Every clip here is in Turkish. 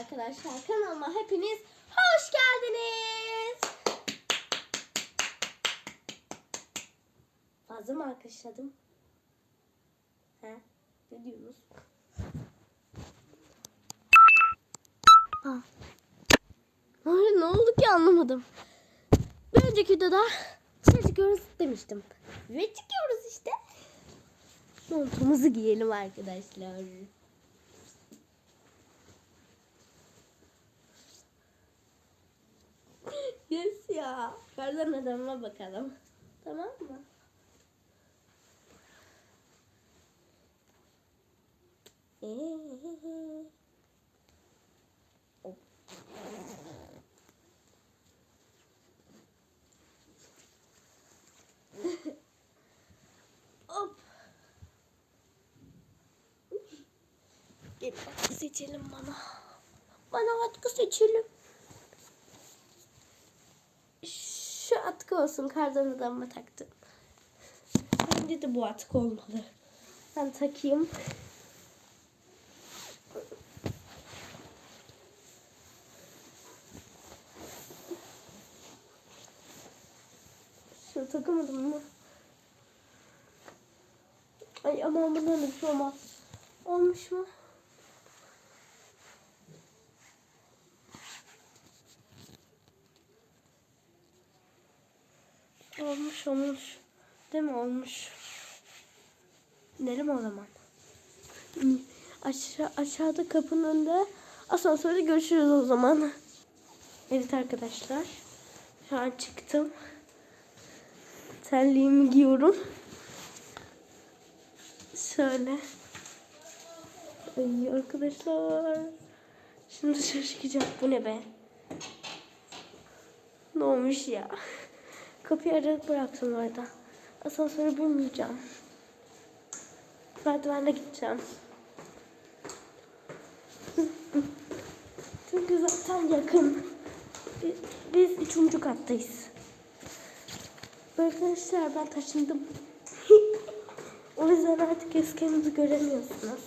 arkadaşlar kanalıma hepiniz hoş geldiniz. Fazla mı alkışladım? He? Ne diyorsunuz? Aa. Ay, ne oldu ki anlamadım. Bir önceki videoda çıkıyoruz demiştim. Ve çıkıyoruz işte. Montumuzu giyelim arkadaşlar. Yes ya. Kardan adamıma bakalım. Tamam mı? Hop. Bir atkı seçelim bana. Bana atkı seçelim. Şu atkı olsun kardan adamıma taktım. Bence de bu atkı olmalı. Ben takayım. Şunu takamadım mı? Ay ama bundan bir şey olmaz. Olmuş mu? Olmuş. Değil mi olmuş? Gidelim o zaman. Aşağı, aşağıda kapının önünde asansörde görüşürüz o zaman. Evet arkadaşlar. Şu an çıktım. Terliğimi giyiyorum. Şöyle. Ay arkadaşlar. Şimdi dışarı çıkacağım. Bu ne be? Ne olmuş ya? Kapıyı aralık bıraktım orada. Asansöre binmeyeceğim. Merdivenle gideceğim. Çünkü zaten yakın. Biz, biz üçüncü kattayız. Arkadaşlar ben taşındım. o yüzden artık eskimizi göremiyorsunuz.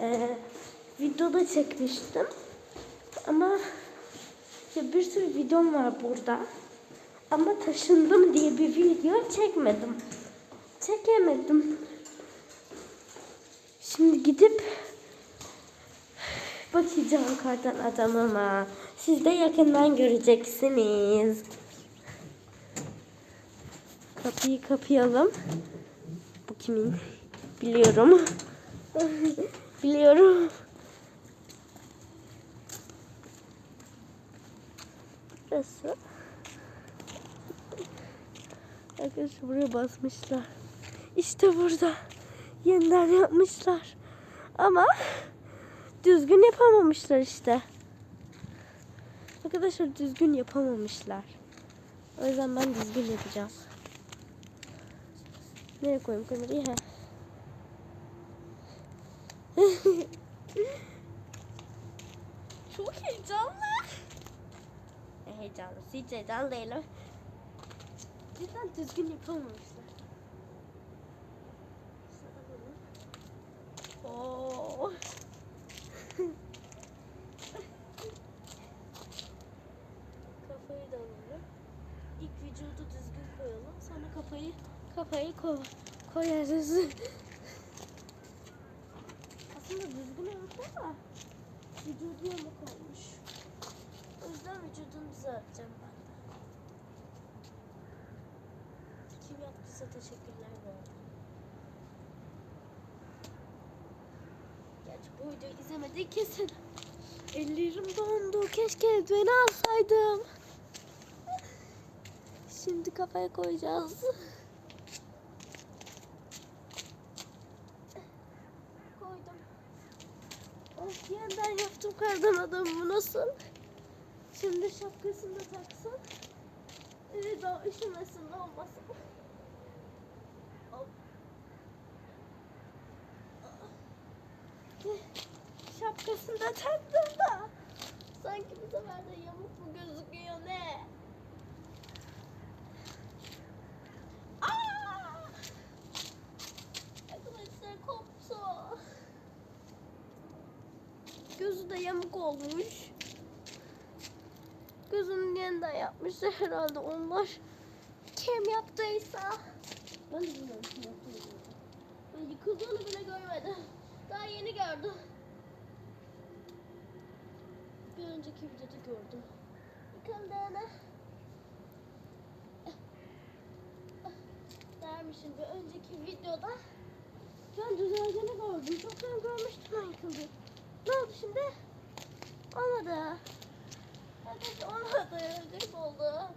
Ee, videoda çekmiştim. Ama ya bir sürü videom var burada. Ama taşındım diye bir video çekmedim. Çekemedim. Şimdi gidip bakacağım kardan adamıma. Siz de yakından göreceksiniz. Kapıyı kapayalım. Bu kimin? Biliyorum. Biliyorum. Burası. Arkadaşlar buraya basmışlar. İşte burada. Yeniden yapmışlar. Ama düzgün yapamamışlar işte. Arkadaşlar düzgün yapamamışlar. O yüzden ben düzgün yapacağım. Nereye koyayım kamerayı? He. Çok heyecanlı. Heyecanlı. Hiç heyecanlı değilim. Cidden düzgün yapamamışlar. Oo. kafayı da alalım. İlk vücudu düzgün koyalım. Sonra kafayı kafayı ko koyarız. Aslında düzgün olmuş ama vücudu yamuk olmuş. O yüzden vücudunu düzelteceğim ben de. Kim yaptıysa teşekkürler bu arada. Gerçi bu videoyu izlemedi kesin. Ellerim dondu. Keşke eldiveni alsaydım. Şimdi kafaya koyacağız. Koydum. Of yeniden yaptım kardan adamımı nasıl? Şimdi şapkasını da taksın. Evet daha üşümesin olmasın. Hop. Şapkasını da taktım da. Sanki bu sefer de yamuk mu gözüküyor ne? Aa! Arkadaşlar koptu. Gözü de yamuk olmuş. Gözünü yeniden yapmışlar herhalde onlar. Kim yaptıysa. Ben de bilmiyorum kim. Ben yıkıldığını bile görmedim. Daha yeni gördüm. Bir önceki videoda gördüm. Yıkıldığını. Dermişim bir önceki videoda. Ben düzeldiğini gördüm. Çoktan görmüştüm ben yıkıldı. Ne oldu şimdi? Olmadı. Evet olmadı. Ölecek oldu.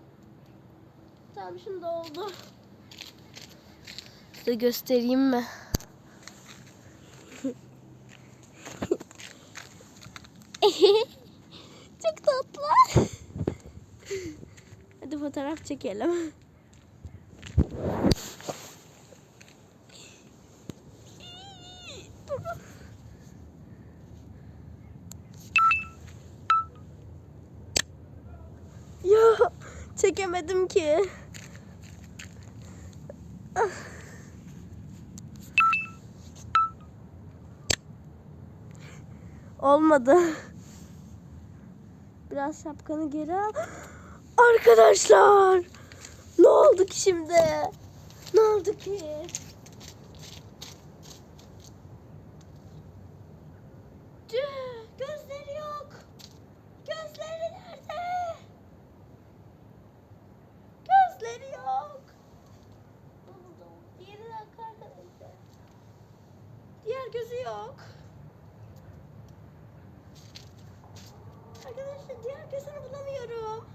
Tamam şimdi oldu. Size göstereyim mi? Çok tatlı. Hadi fotoğraf çekelim. Ya çekemedim ki. Ah. Olmadı. Biraz şapkanı geri al. Arkadaşlar. Ne oldu ki şimdi? Ne oldu ki? Gözleri yok. Gözleri nerede? Gözleri yok. Diğeri de. Diğer gözü yok. Arkadaşlar diğer gözünü bulamıyorum.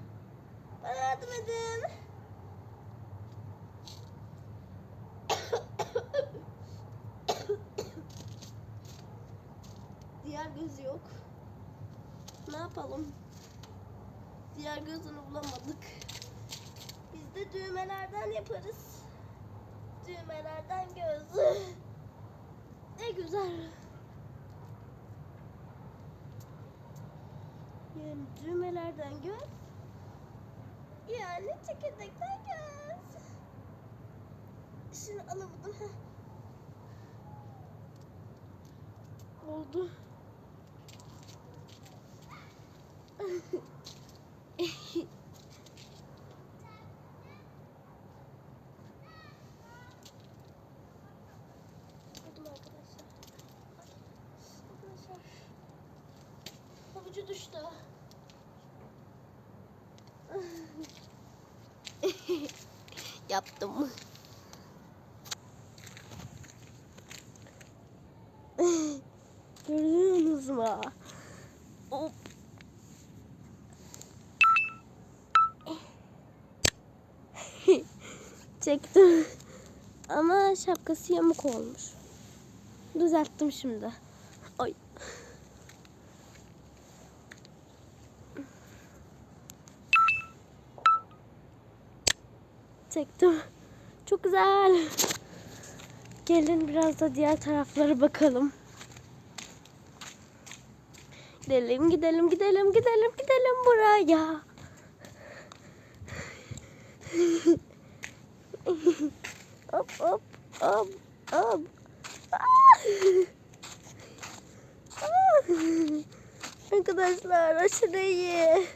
Bana yardım edin. diğer gözü yok. Ne yapalım? Diğer gözünü bulamadık. Biz de düğmelerden yaparız. Düğmelerden göz. Ne güzel. Düğmelerden göz. Yani çekirdekten göz. Şunu alamadım. Oldu. Arkadaşlar. Havucu düştü. Yaptım. Gördünüz mü? Hop. Çektim. Ama şapkası yamuk olmuş. Düzelttim şimdi. Ay. Çektim. Çok güzel. Gelin biraz da diğer taraflara bakalım. Gidelim, gidelim, gidelim, gidelim, gidelim buraya. hop, hop, hop, hop. Arkadaşlar aşırı iyi.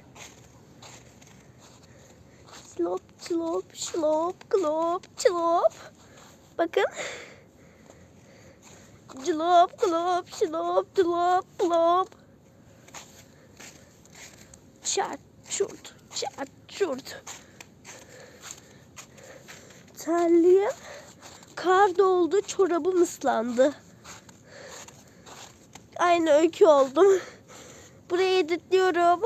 Slop, slop, klop, çlop. Bakın. Clop, klop, şlop, clop, klop. Çat, çurt, çat, çurt. Terliyim. Kar doldu, çorabım ıslandı. Aynı öykü oldum. Buraya editliyorum.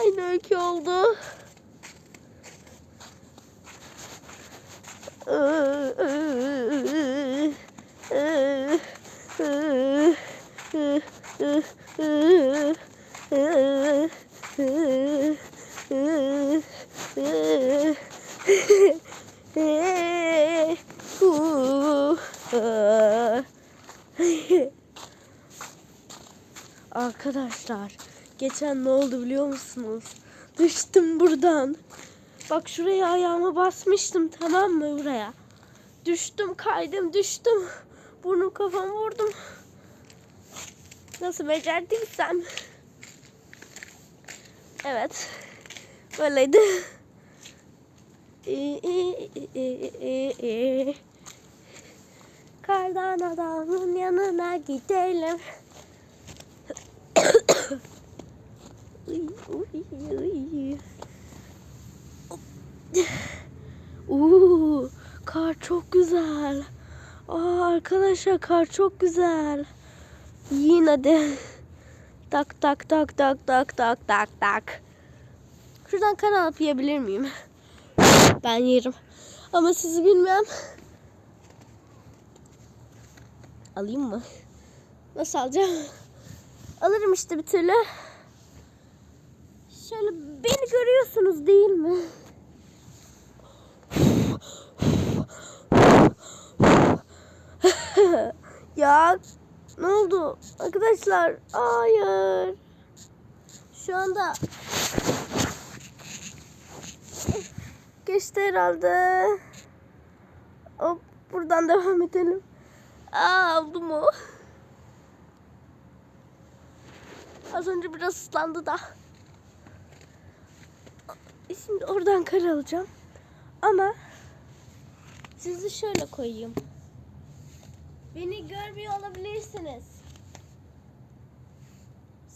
Aynı öykü oldu. Arkadaşlar geçen ne oldu biliyor musunuz? Düştüm buradan. Bak şuraya ayağımı basmıştım tamam mı buraya? Düştüm kaydım düştüm. Burnum kafam vurdum. Nasıl becerdiysem. Evet. Böyleydi. Kardan adamın yanına gidelim. Uuu, kar çok güzel. Aa, arkadaşlar kar çok güzel. Yiyin hadi. Tak tak tak tak tak tak tak tak. Şuradan kan alıp yiyebilir miyim? Ben yerim. Ama sizi bilmem. Alayım mı? Nasıl alacağım? Alırım işte bir türlü. Şöyle beni görüyorsunuz değil mi? ya ne oldu? Arkadaşlar hayır. Şu anda geçti herhalde. Hop buradan devam edelim. Aa aldı mı? Az önce biraz ıslandı da. Şimdi oradan kar alacağım. Ama sizi şöyle koyayım. Beni görmüyor olabilirsiniz.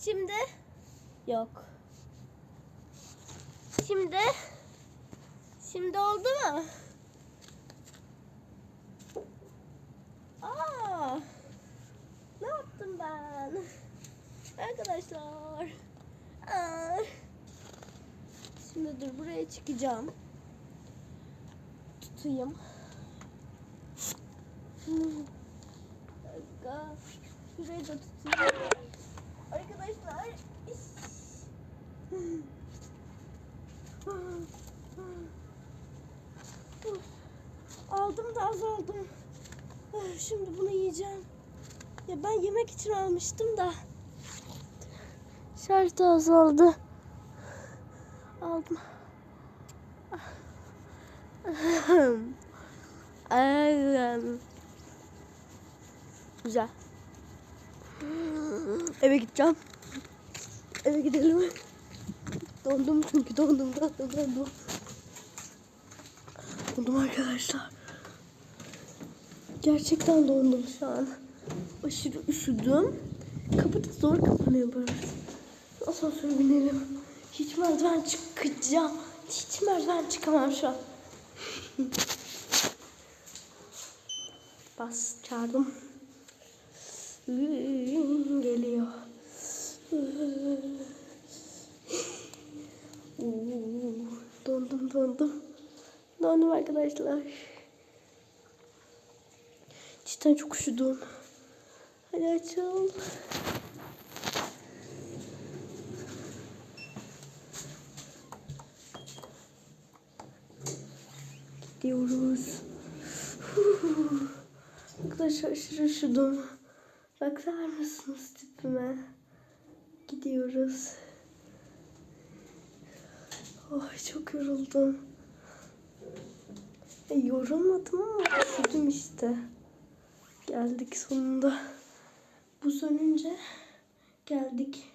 Şimdi yok. Şimdi şimdi oldu mu? Aa! Ne yaptım ben? Arkadaşlar. Aa. Şimdi buraya çıkacağım. Tutayım. Dakika. Şurayı da tutayım. Arkadaşlar. Aldım da azaldım. Şimdi bunu yiyeceğim. Ya ben yemek için almıştım da. Şarj da azaldı. Aldım. Güzel. Eve gideceğim. Eve gidelim. Dondum çünkü dondum dondum dondum. Dondum arkadaşlar. Gerçekten dondum şu an. Aşırı üşüdüm. Kapı da zor kapanıyor böyle. Asansöre binelim. Hiç merdiven çıkacağım. Hiç merdiven çıkamam şu an. Bas çağırdım. Geliyor. Dondum dondum. Dondum arkadaşlar. Cidden çok üşüdüm. Hadi açalım. Gidiyoruz. Arkadaşlar aşırı üşüdüm. Bakar mısınız tipime? Gidiyoruz. Oh çok yoruldum. E, yorulmadım ama üşüdüm işte. Geldik sonunda. Bu sönünce geldik.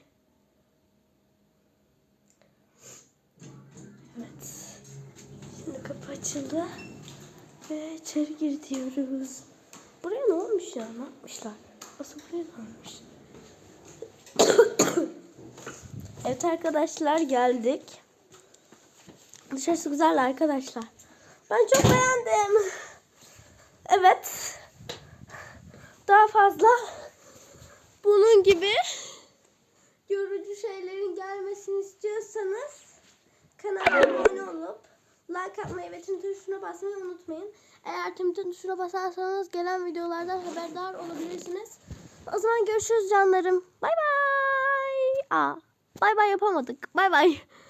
Açıldı. Ve içeri giriyoruz. Buraya ne olmuş ya? Ne yapmışlar? Asıl buraya ne olmuş? evet arkadaşlar geldik. Dışarısı güzel arkadaşlar. Ben çok beğendim. Evet. Daha fazla bunun gibi yorucu şeylerin gelmesini istiyorsanız kanalıma abone olup like atmayı ve tüm tuşuna basmayı unutmayın. Eğer tüm tuşuna basarsanız gelen videolardan haberdar olabilirsiniz. O zaman görüşürüz canlarım. Bay bay. Aa, bay bay yapamadık. Bay bay.